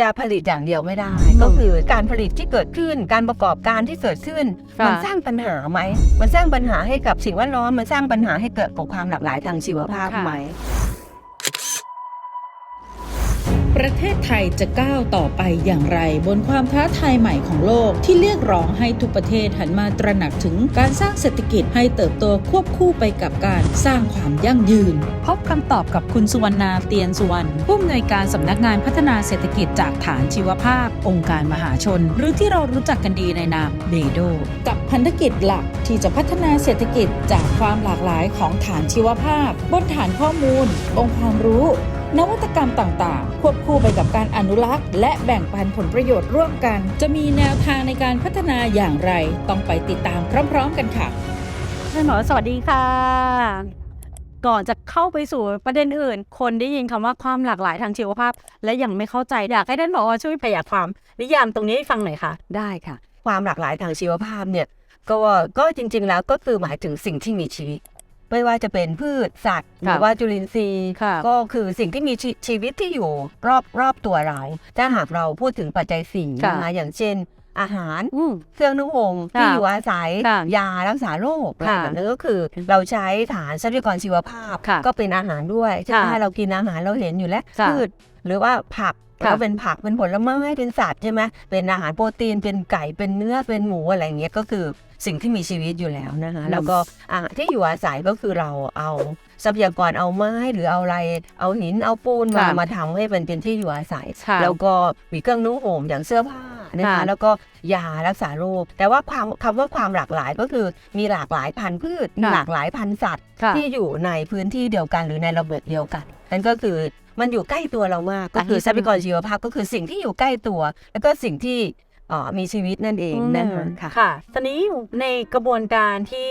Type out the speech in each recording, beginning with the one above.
จะผลิตอย่างเดียวไม่ได้ ก็คือการผลิตที่เกิดขึ้น การประกอบการที่เกิดขึ้นค่ะมันสร้างปัญหาไหม มันสร้างปัญหาให้กับสิ่งแวดล้อม มันสร้างปัญหาให้เกิดกับความหลากหลายทางชีวภาพไหม ประเทศไทยจะก้าวต่อไปอย่างไร บนความท้าทายใหม่ของโลก ที่เรียกร้องให้ทุกประเทศหันมาตระหนักถึงการสร้างเศรษฐกิจให้เติบโตควบคู่ไปกับการสร้างความยั่งยืน พบคำตอบกับคุณสุวรรณาเตียนสุวรรณผู้อำนวยการสำนักงานพัฒนาเศรษฐกิจจากฐานชีวภาพ องค์การมหาชน หรือที่เรารู้จักกันดีในนามเบโดกับพันธกิจหลักที่จะพัฒนาเศรษฐกิจจากความหลากหลายของฐานชีวภาพ บนฐานข้อมูล องค์ความรู้ นวัตกรรมต่างๆ ควบคู่ไปกับการอนุรักษ์ และแบ่งปันผลประโยชน์ร่วมกัน จะมีแนวทางในการพัฒนาอย่างไร ต้องไปติดตามพร้อม ๆ กันค่ะท่านหมอสวัสดีค่ะ ก่อนจะเข้าไปสู่ประเด็นอื่น คนได้ยินคำว่าความหลากหลายทางชีวภาพ และยังไม่เข้าใจอยากให้ท่านหมอช่วยขยายความนิยามตรงนี้ให้ฟังหน่อยค่ะ ได้ค่ะ ความหลากหลายทางชีวภาพเนี่ยก็ก็จริง ๆ แล้วก็คือหมายถึงสิ่งที่มีชีวิต ไม่ว่าจะเป็นพืชสัตว์ หรือว่าจุลินทรีย์ค่ะก็คือสิ่งที่มีชีชีวิตที่อยู่รอบรอบตัวเรา ถ้าหากเราพูดถึงปัจจัยสี่ค่ะนะคะอย่างเช่น อาหารอืมเครื่องนุ่งห่มค่ะที่อยู่อาศัยค่ะยารักษาโรคอะไรค่ะแบบนั้นก็คือ เราใช้ฐานทรัพยากรชีวภาพค่ะก็เป็นอาหารด้วยใช่ไหมค่ะเรากินอาหารเราเห็นอยู่แล้วค่ะพืชหรือว่าผักค่ะเราเป็นผักเป็นผลไม้เป็นสัตว์ใช่ไหมเป็นอาหารโปรตีนเป็นไก่เป็นเนื้อเป็นหมูอะไรอย่างเงี้ยก็คือ สิ่งที่มีชีวิตอยู่แล้วนะคะแล้วก็อาหารที่อยู่อาศัยก็คือเราเอาทรัพยากรเอาไม้หรือเอาอะไร เอาหินเอาปูนมาค่ะมาทำให้เป็นเป็นที่อยู่อาศัยค่ะแล้วก็มีเครื่องนุ่งห่มอย่างเสื้อผ้านะคะค่ะแล้วก็ยารักษาโรคแต่ว่าความคำว่าความหลากหลายก็คือมีหลากหลายพันธุ์พืชมีค่ะหลากหลายพันธุ์สัตว์ค่ะที่อยู่ในพื้นที่เดียวกันหรือในระเบิดเดียวกันนั่นก็คือมันอยู่ใกล้ตัวเรามากก็คืออันนี้ทรัพยากรชีวภาพก็คือสิ่งที่อยู่ใกล้ตัว แล้วก็สิ่งที่เอ่อ มีชีวิตนั่นเองนะคะค่ะค่ะตอนนี้ในกระบวนการที่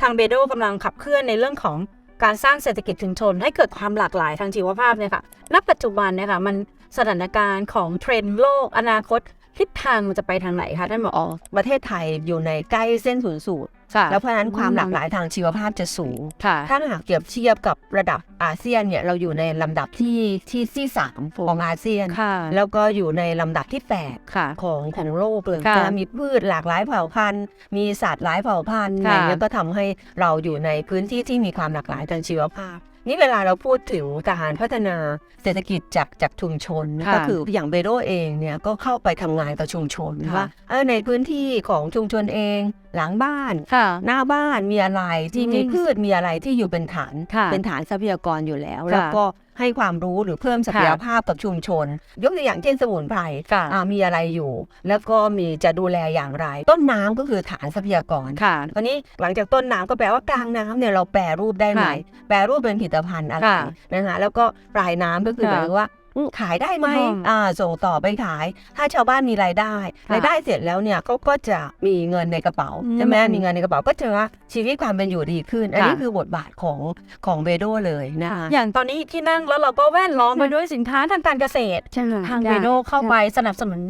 ทางเบโดกำลังขับเคลื่อนในเรื่องของการสร้างเศรษฐกิจชุมชน ให้เกิดความหลากหลายทางชีวภาพเนี่ยค่ะณปัจจุบันเนี่ยค่ะมันสถานการณ์ของเทรนด์โลก อนาคต ทิศทางมันจะไปทางไหนคะท่านหมออ๋อประเทศไทยอยู่ในใกล้เส้นศูนย์สูตรค่ะแล้วเพราะฉะนั้นความหลากหลายทางชีวภาพจะสูงค่ะถ้าหากเปรียบเทียบกับระดับอาเซียนเนี่ยเราอยู่ในลำดับที่ที่ที่สามของอาเซียนค่ะแล้วก็อยู่ในลำดับที่แปดค่ะของของโลกเลยค่ะนะมีพืชหลากหลายเผ่าพันธุ์ มีสัตว์หลายเผ่าพันธุ์ค่ะอะไรเงี้ยก็ทำให้เราอยู่ในพื้นที่ที่มีความหลากหลายทางชีวภาพ นี่เวลาเราพูดถึงการพัฒนาเศรษฐกิจจากจากชุมชนค่ะก็คืออย่างเบโดเองเนี่ยก็เข้าไปทำงานกับชุมชนค่ะว่าเออในพื้นที่ของชุมชนเอง หลังบ้านค่ะหน้าบ้านมีอะไรที่อืมมีพืชมีอะไรที่อยู่เป็นฐานค่ะเป็นฐานทรัพยากรอยู่แล้วค่ะแล้วก็ ให้ความรู้หรือเพิ่มศักยภาพกับชุมชน ยกตัวอย่างเช่นสมุนไพรค่ะอ่ามีอะไรอยู่ แล้วก็มีจะดูแลอย่างไร ต้นน้ำก็คือฐานทรัพยากรค่ะตอนนี้หลังจากต้นน้ำก็แปลว่ากลางน้ำเนี่ยเราแปรรูปได้ไหมค่ะแปรรูปเป็นผลิตภัณฑ์อะไรค่ะนะคะแล้วก็ปลายน้ำก็คือหค่ะมายถึงว่าอืม ขายได้ไหมอืมอ่าส่งต่อไปขาย ถ้าชาวบ้านมีรายได้ค่ะรายได้เสร็จแล้วเนี่ยเขาก็จะมีเงินในกระเป๋าอืมใช่ไหมมีเงินในกระเป๋าก็จะว่าชีวิตความเป็นอยู่ดีขึ้น อันนี้ค่ะคือบทบาทของของเบโดเลยนะคะอย่างตอนนี้ที่นั่งแล้วเราก็แวดล้อมไปด้วยสินค้าทางการเกษตรใช่ทางเบโดเข้าไปสนับสนุน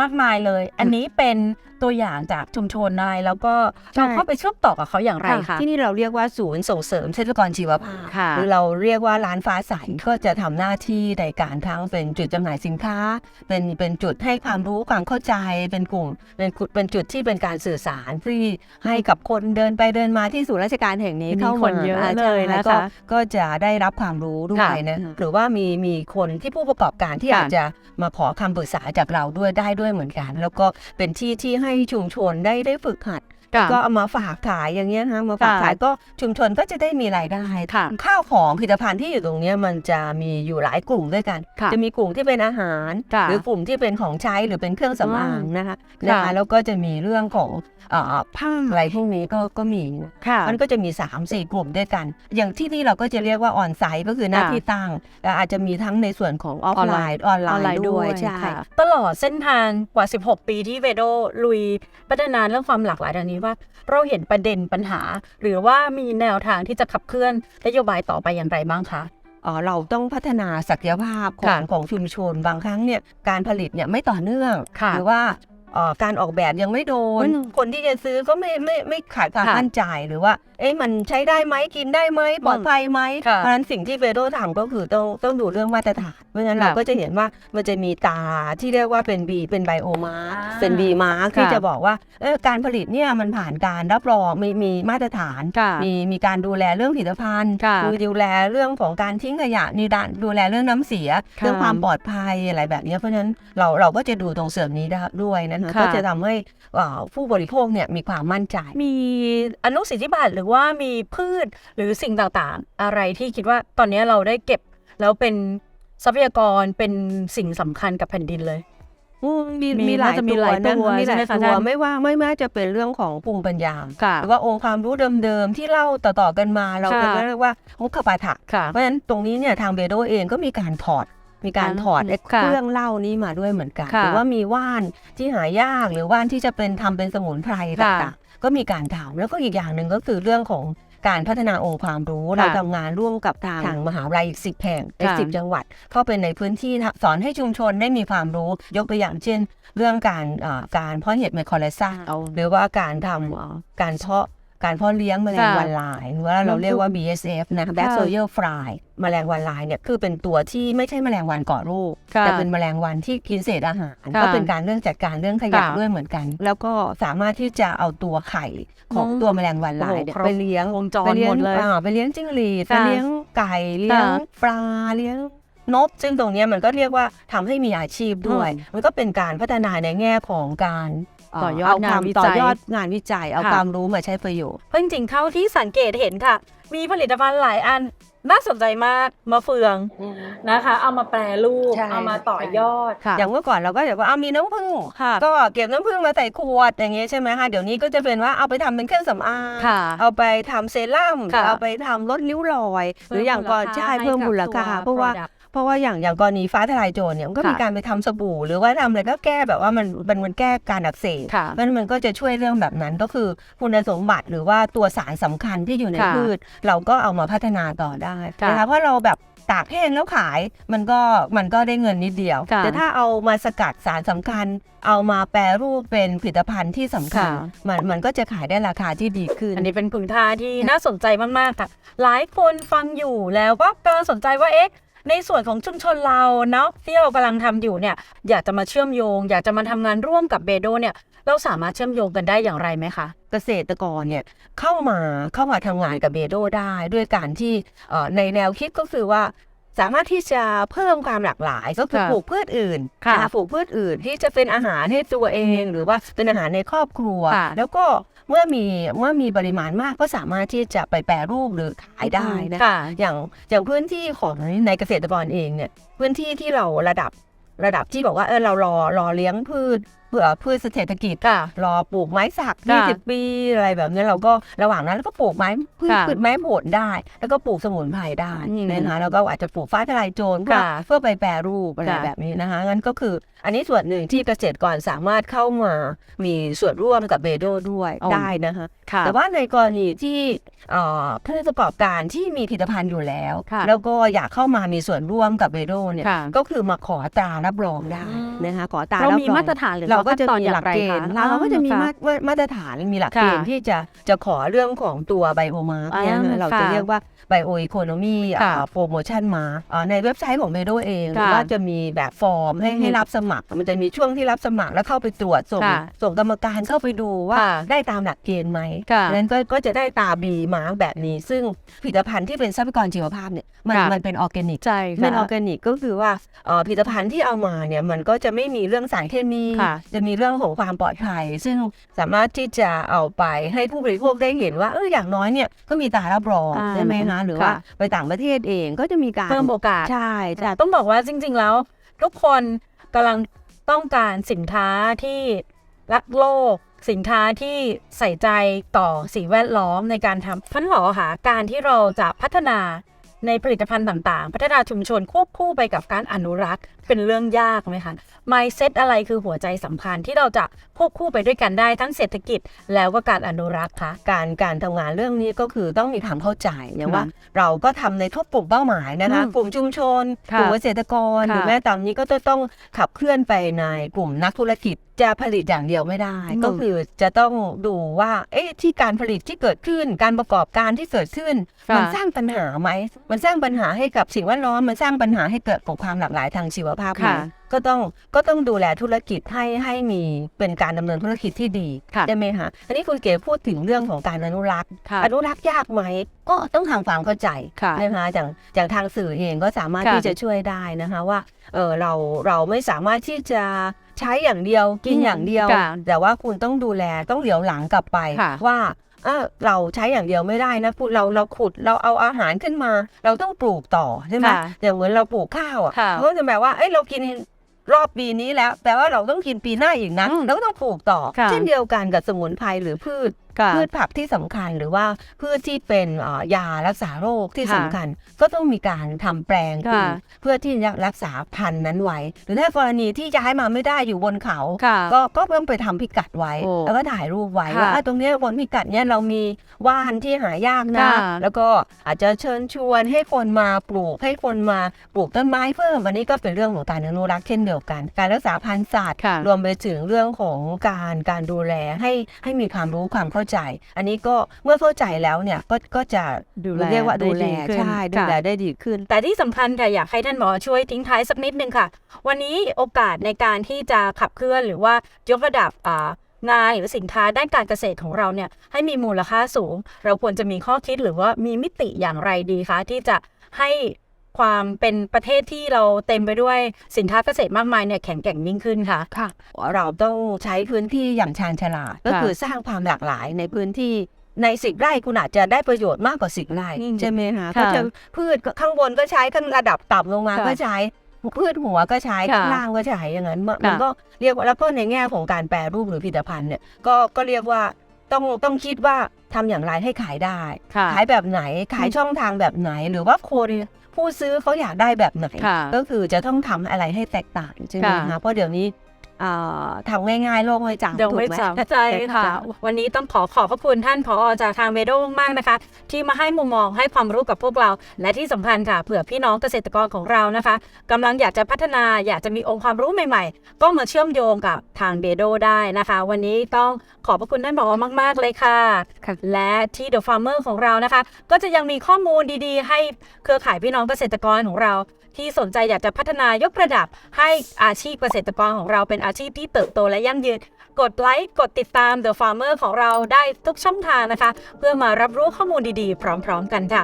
มากมายเลย อันนี้เป็น ตัวอย่างจากชุมชนนายแล้วก็เราเข้าไปเชื่อมต่อกับเขาอย่างไรคะที่นี่เราเรียกว่าศูนย์ส่งเสริมทรัพยากรชีวภาพค่ะหรือเราเรียกว่าร้านฟ้าใสก็จะทำหน้าที่ในการทั้งเป็นจุดจำหน่ายสินค้า เป็นเป็นจุดให้ความรู้ความเข้าใจเป็นกลุ่มเป็นกลุ่มเป็นจุดที่เป็นการสื่อสารที่ให้กับคนเดินไปเดินมาที่ศูนย์ราชการแห่งนี้มีเข้าคมานเยอะาเลยนะคะก็ก็จะได้รับความรู้ด้วค่ะยนะหรือว่ามีมีคนที่ผู้ประกอบการที่ค่ะอาจจะมาขอคำปรึกษาจากเราด้วยได้ด้วยเหมือนกัน แล้วก็เป็นที่ที่ให้ชุมชนได้ได้ฝึกหัด ค่ะก็เอามาฝากขายอย่างเงี้ยนะมาฝากค่ะขายก็ชุมชนก็จะได้มีรายได้ค่ะ ข้าวของผลิตภัณฑ์ที่อยู่ตรงเนี้ยมันจะมีอยู่หลายกลุ่มด้วยกัน ค่ะจะมีกลุ่มที่เป็นอาหาร ค่ะหรือกลุ่มที่เป็นของใช้หรือเป็นเครื่องสำอางนะคะค่ะ นะคะแล้วก็จะมีเรื่องของเอ่อผ้าอะไรพวกนี้ก็ก็มีนะ ค่ะ มันก็จะมี 3 4 กลุ่มด้วยกัน อย่างที่นี่เราก็จะเรียกว่าออนไซต์ก็คือหน้าค่ะที่ตั้งแต่อาจจะมีทั้งในส่วนของออฟออนไลไลน์น์ออนไลออนไลน์น์ด้ด้ววยยใช่ค่ะ ตลอดเส้นทางกว่า 16 ปีที่เวโดลุยพัฒนาเรื่องความหลากหลายดังนี้ว่าเราเห็นประเด็นปัญหา หรือว่ามีแนวทางที่จะขับเคลื่อนนโยบายต่อไปอย่างไรบ้างคะเอ่อเราต้องพัฒนาศักยภาพขอค่ะงของชุมชนบางครั้งเนี่ยการผลิตเนี่ยไม่ต่อเนื่องค่ะหรือว่าเอ่อ การออกแบบยังไม่โดนอืมคนที่จะซื้อก็ไม่ไม่ไม่ขาดความค่ะมั่นใจหรือว่า เอ๊ะมันใช้ได้ไหมกินได้ไหมปลอดภัยไหมค่ะเพราะฉะนั้นสิ่งที่เบโดทำก็คือต้องต้องดูเรื่องมาตรฐานเพราะฉะนั้นค่ะเราก็จะเห็นว่ามันจะมีตาที่เรียกว่าเป็นบีเป็นไบโอมาร์อ่าเป็นบีมาร์ที่ค่ะจะบอกว่าเออการผลิตเนี่ยมันผ่านการรับรองมีมีมาตรฐานค่ะมีมีการดูแลเรื่องผลิตภัณฑ์ค่ะมีดูแลเรื่องของการทิ้งขยะมีการดูแลเรื่องน้ำเสียค่ะเรื่องความปลอดภัยอะไรแบบเนี้ยเพราะฉะนั้นเราเราก็จะดูตรงเสริมนี้ได้ด้วยนะคะค่ะก็จะทำให้เอ่อผู้บริโภคเนี่ยมีความมั่นใจ มีอนุสิทธิบัตรหรือว่ามีพืชหรือสิ่งต่างๆ อะไรที่คิดว่าตอนนี้เราได้เก็บแล้วเป็นทรัพยากรเป็นสิ่งสำคัญกับแผ่นดินเลยอืมมีมีมีหลายน่าจะมีตัวหลายนะตัวมีหลายใช่ไหมคะตัวท่านไม่ว่าไม่ว่าจะเป็นเรื่องของภูมิปัญญาค่ะหรือว่าองค์ความรู้เดิมๆที่เล่าต่อๆกันมาเราค่ะจะเรียกว่ามุขปาฐะค่ะเพราะฉะนั้นตรงนี้เนี่ยทางเบโดเองก็มีการถอด มีการอ่าถอดไอ้ค่ะเครื่องเล่านี้มาด้วยเหมือนกันค่ะหรือว่ามีว่านที่หายากหรือว่านที่จะเป็นทำเป็นสมุนไพรค่ะต่างๆก็มีการทำแล้วก็อีกอย่างหนึ่งก็คือเรื่องของการพัฒนาองค์ความรู้ค่ะเราทำงานร่วมกับทางทางมหาวิทยาลัยอีกสิบแห่งในค่ะสิบจังหวัดเข้าไปในพื้นที่นะสอนให้ชุมชนได้มีความรู้ ยกตัวอย่างเช่น เรื่องการอ่าการเพาะเห็ดไมโครไลซ่าเอาหรือว่าการทำเอ่อการเพาะ การเพาะเลี้ยงแมลงค่ะวันลายหรือว่าเราเรียกว่า BSF นะ Black ค่ะ Soil Fly แมลงวันลายเนี่ยคือเป็นตัวที่ไม่ใช่แมลงวันก่อโรคค่ะแต่เป็นแมลงวันที่กินเศษอาหารค่ะก็เป็นการเรื่องจัดการเรื่องขยะค่ะด้วยเหมือนกัน แล้วก็สามารถที่จะเอาตัวไข่ของอืมตัวแมลงวันลายเนี่ยโอ้โหครบไปเลี้ยงวงจรไปเลี้ยหมงดเลยอ่าไปเลี้ยงจิ้งหรีดไปค่ะเลี้ยงไก่เลี้ยงค่ะปลาเลี้ยง นกซึ่งตรงเนี้ยมันก็เรียกว่าทำให้มีอาชีพด้วย มันก็เป็นการพัฒนาในแง่ของการเต่อยอดเควมงานวิจัยต่อยอดงานวิจัยเอาค่ะความรู้มาใช้ประโยชน์เพราะจริงๆเท่าที่สังเกตเห็นค่ะ มีผลิตภัณฑ์หลายอันน่าสนใจมากมะเฟืองนะคะ เอามาแปรรูปใช่เอามาต่อยอด อย่างเมื่อก่อนเราก็จะว่าเอามีน้ำผึ้งค่ะก็เก็บน้ำผึ้งมาใส่ขวดอย่างเงี้ยใช่ไหมคะเดี๋ยวนี้ก็จะเป็นว่าเอาไปทำเป็นเครื่องสำอางค่ะเอาไปทำเซรั่มค่ะเอาไปทำลดริ้วรอย หรืออย่างก่อนใช่เพิ่มมูลค่าเพราะว่า เพราะว่าอย่างอย่างกรณีฟ้าทลายโจรเนี่ยมันก็ค่ะมีการไปทำสบู่ หรือว่าทำอะไรก็แก้แบบว่ามันมันมันแก้การอักเสบค่ะเพราะฉะนั้นมันก็จะช่วยเรื่องแบบนั้นก็คือคุณสมบัติหรือว่าตัวสารสำคัญที่อยู่ในค่ะพืช เราก็เอามาพัฒนาต่อได้ค่ะนะคะเพราะเราแบบตากแห้งแล้วขายมันก็มันก็ได้เงินนิดเดียวค่ะแต่ถ้าเอามาสกัดสารสำคัญ เอามาแปรรูปเป็นผลิตภัณฑ์ที่สำคัญค่ะมันมันก็จะขายได้ราคาที่ดีขึ้น อันนี้เป็นผึงทาที่น่าสนใจมาก ๆ ค่ะ หลายคนฟังอยู่แล้วก็กำลังสนใจว่าเอ๊ะ ในส่วนของชุมชนเราเนาะที่เรากำลังทำอยู่เนี่ยอยากจะมาเชื่อมโยง อยากจะมาทำงานร่วมกับเบโดเนี่ยเราสามารถเชื่อมโยงกันได้อย่างไรไหมคะเกษตรกรเนี่ยเข้ามาเข้ามาทำงานกับเบโดได้ด้วยการที่เอ่อในแนวคิดก็คือว่าสามารถที่จะเพิ่มความหลากหลายก็คือค่ะปลูกพืชอื่นค่ะนปลูกพืชอื่นที่จะเป็นอาหารให้ตัวเอง หรือว่าเป็นอาหารในครอบครัวค่ะแล้วก็ เมื่อมีเมื่อมีปริมาณมากก็สามารถที่จะไปแปรรูปหรือขายได้นะค่ะ อย่างอย่างพื้นที่ของในเกษตรกรเองเนี่ยพื้นที่ที่เราระดับระดับที่บอกว่าเออเรารอรอเลี้ยงพืช เพื่อพืชเศรษฐกิจค่ะรอปลูกไม้สักค่ะ20 ปีอะไรแบบนี้เราก็ระหว่างนั้นเราก็ปลูกไม้พืชค่ะพืชไม้ผลได้ แล้วก็ปลูกสมุนไพรได้อืมนะคะแล้วก็อาจจะปลูกฟ้าทลายโจรเพื่อค่ะเพื่อไปแปรรูปอะไรค่ะ แบบนี้นะคะงั้นก็คือ อันนี้ส่วนหนึ่งที่เกษตรกรสามารถเข้ามามีส่วนร่วมกับเบโดด้วยอ๋อได้นะคะ ค่ะ แต่ว่าในกรณีที่เอ่อผู้ประกอบการที่มีผลิตภัณฑ์อยู่แล้ว ค่ะแล้วก็อยากเข้ามามีส่วนร่วมกับเบโดเนี่ยค่ะ ก็คือมาขอตรารับรองได้อืมนะคะขอตราเรารับมีรองมาตรฐานหรือเราก็จะขั้นตอนมีอย่าหลังกไรเกณคะฑ์เราก็จะมีค่มาตรมาตรฐานมีหลักเกณฑ์ค่ะที่จะจะขอเรื่องของตัวไบโอมาร์อ่าเนี่ยเราจะค่ะเรียกว่าไบโออีโคโนมีค่ะโปรโมชั่นมาในเว็บไซต์ของเมโดเองหรือค่ะว่าจะมีแบบฟอร์มให้อืมให้รับสมัคร มันจะมีช่วงที่รับสมัครแล้วเข้าไปตรวจส่งค่ะส่งกรรมการเข้าไปดูว่าค่ะได้ตามหลักเกณฑ์ไหมค่ะนั้นก็ก็จะได้ตาบีมาร์กแบบนี้ ซึ่งผลิตภัณฑ์ที่เป็นทรัพยากรชีวภาพเนี่ยมันค่ะมันเป็นออร์แกนิกใช่เป็นค่ะออร์แกนิกก็คือว่าเอ่อผลิตภัณฑ์ที่เอามาเนี่ยมันก็จะไม่มีเรื่องสารเคมีค่ะจะมีเรื่องของความปลอดภัย ซึ่งสามารถที่จะเอาไปให้ผู้บริโภคได้เห็นว่าเอออย่างน้อยเนี่ยก็มีตารับรองอ่าใช่ไหมคะหรือว่าค่ะไปต่างประเทศเองก็จะมีการเพิ่มโอกาสใช่ใช่ต้องบอกว่าจริง ๆ แล้ว ทุกคนกำลังต้องการสินค้าที่รักโลกสินค้าที่ใส่ใจต่อสิ่งแวดล้อมในการทำพันหอค่ะการที่เราจะพัฒนา ในผลิตภัณฑ์ต่างๆ พัฒนาชุมชนควบคู่ไปกับการอนุรักษ์ เป็นเรื่องยากไหมคะ mindset อะไรคือหัวใจสำคัญที่เราจะควบคู่ไปด้วยกันได้ทั้งเศรษฐกิจแล้วก็การอนุรักษ์คะการการทำงานเรื่องนี้ก็คือต้องมีความเข้าใจอย่างว่าค่ะเราก็ทำในทุกกลุ่มเป้าหมายนะคะอืมกลุ่มชุมชนค่ะกลุ่มเกษตรกรค่ะหรือแม้ตอนนี้ก็จะต้องขับเคลื่อนไปในกลุ่มนักธุรกิจจะผลิตอย่างเดียวไม่ได้อืมก็คือจะต้องดูว่า เอ๊ะที่การผลิตที่เกิดขึ้น การประกอบการที่เกิดขึ้นค่ะมันสร้างปัญหาไหม มันสร้างปัญหาให้กับสิ่งแวดล้อมมันสร้างปัญหาให้เกิดของความหลากหลายทางชีวภาพไหมค่ะก็ต้องก็ต้องดูแลธุรกิจให้ให้มีเป็นการดำเนินธุรกิจที่ดีค่ะได้ไหมคะอันนี้คุณเก๋พูดถึงเรื่องของการอนุรักษ์ค่ะอนุรักษ์ยากไหม ก็ต้องทางความเข้าใจค่ะนะคะอย่างอย่างทางสื่อเองก็สามารถค่ะที่จะช่วยได้นะคะว่าเออเราเราไม่สามารถที่จะ ใช้อย่างเดียวกินอืมอย่างเดียว ค่ะแต่ว่าคุณต้องดูแลต้องเหลียวหลังกลับไป ค่ะ ว่าเออเราใช้อย่างเดียวไม่ได้นะพูดเราเราขุดเราเอาอาหารขึ้นมา เราต้องปลูกต่อใช่ไหมค่ะอย่างเหมือนเราปลูกข้าวอะค่ะเขาก็จะแบบว่าเอ้ยเรากินรอบปีนี้แล้วแปลว่าเราต้องกินปีหน้าอีกนะอืมเราก็ต้องปลูกต่อ ค่ะ เช่นเดียวกันกับสมุนไพรหรือพืชค่ะพืชผักที่สำคัญหรือว่าพืชที่เป็นเอ่อยารักษาโรคที่ค่ะสำคัญ ก็ต้องมีการทำแปลงปลูค่ะกเพื่อที่จะรักษาพันธุ์นั้นไว้ หรือถ้ากรณีที่ย้ายมาไม่ได้อยู่บนเขาค่ะก็ก็ต้องไปทำพิกัดไว้โอ้แล้วก็ถ่ายรูปไว้ค่ะว่าอะตรงเนี้ยบนพิกัดเนี้ยเรามีว่านที่หายากนะค่ะแล้วก็อาจจะเชิญชวนให้คนมาปลูกให้คนมาปลูกต้นไม้เพิ่มอันนี้ก็เป็นเรื่องของการอนุรักษ์เช่นเดียวกัน การรักษาพันธุ์สัตว์ค่ะรวมไปถึงเรื่องของการการดูแลให้ให้มีความรู้ความเข้าใจ อันนี้ก็เมื่อเข้าใจแล้วเนี่ยก็ก็จะดูแลเรียกว่าดูแลได้ดีขึ้นใช่ดูค่ะแลได้ดีขึ้น แต่ที่สำคัญค่ะอยากให้ท่านหมอช่วยทิ้งท้ายสักนิดนึงค่ะ วันนี้โอกาสในการที่จะขับเคลื่อนหรือว่ายกระดับอ่างานหรือสินค้าด้านการเกษตรของเราเนี่ยให้มีมูลค่าสูง เราควรจะมีข้อคิดหรือว่ามีมิติอย่างไรดีคะที่จะให้ ความเป็นประเทศที่เราเต็มไปด้วยสินค้าเกษตรมากมายเนี่ยแข็งแกร่งยิ่งขึ้นค่ะ ค่ะ เราต้องใช้พื้นที่อย่างชาญฉลาดก็คือสร้างความหลากหลายในพื้นที่ในสิบไร่คุณอาจจะได้ประโยชน์มากกว่าสิบไร่อืมใช่ไหมคะค่ะก็จะพืชข้างบนก็ใช้ข้างระดับต่ำลงมาค่ะก็ใช้พืชหัวก็ใช้ค่ะข้างล่างก็ใช้อย่างนั้นมันค่ะมันก็เรียกว่าแล้วก็ในแง่ของการแปรรูปหรือผลิตภัณฑ์เนี่ยก็ก็เรียกว่าต้องต้องคิดว่าทำอย่างไรให้ขายได้ค่ะขายแบบไหนขายช่องทางแบบไหนหรือว่าคน ผู้ซื้อเขาอยากได้แบบไหน ค่ะก็คือจะต้องทำอะไรให้แตกต่างใช่ไหมค่ะ คะเพราะเดี๋ยวนี้อ่า ทำง่ายๆโลกไม่จำเดี๋ยวถูกไม่ไหมจำใช่ค่ะ วันนี้ต้องขอขอบพระคุณท่านผอจากทางเวโดมากๆนะคะ ที่มาให้มุมมองให้ความรู้กับพวกเรา และที่สำคัญค่ะเผื่อพี่น้องเกษตรกรของเรานะคะกำลังอยากจะพัฒนาอยากจะมีองค์ความรู้ใหม่ๆ ก็มาเชื่อมโยงกับทางเบโดได้นะคะ วันนี้ต้องขอบพระคุณท่านผอมากๆเลยค่ะ และที่ The Farmer ของเรานะคะ ก็จะยังมีข้อมูลดีๆ ให้เครือข่ายพี่น้องเกษตรกรของเรา ที่สนใจอยากจะพัฒนายกระดับให้อาชีพเกษตรกรของเราเป็นอาชีพที่เติบโตและยั่งยืน กดไลค์กดติดตาม The Farmer ของเราได้ทุกช่องทางนะคะ เพื่อมารับรู้ข้อมูลดีๆ พร้อม ๆ กันค่ะ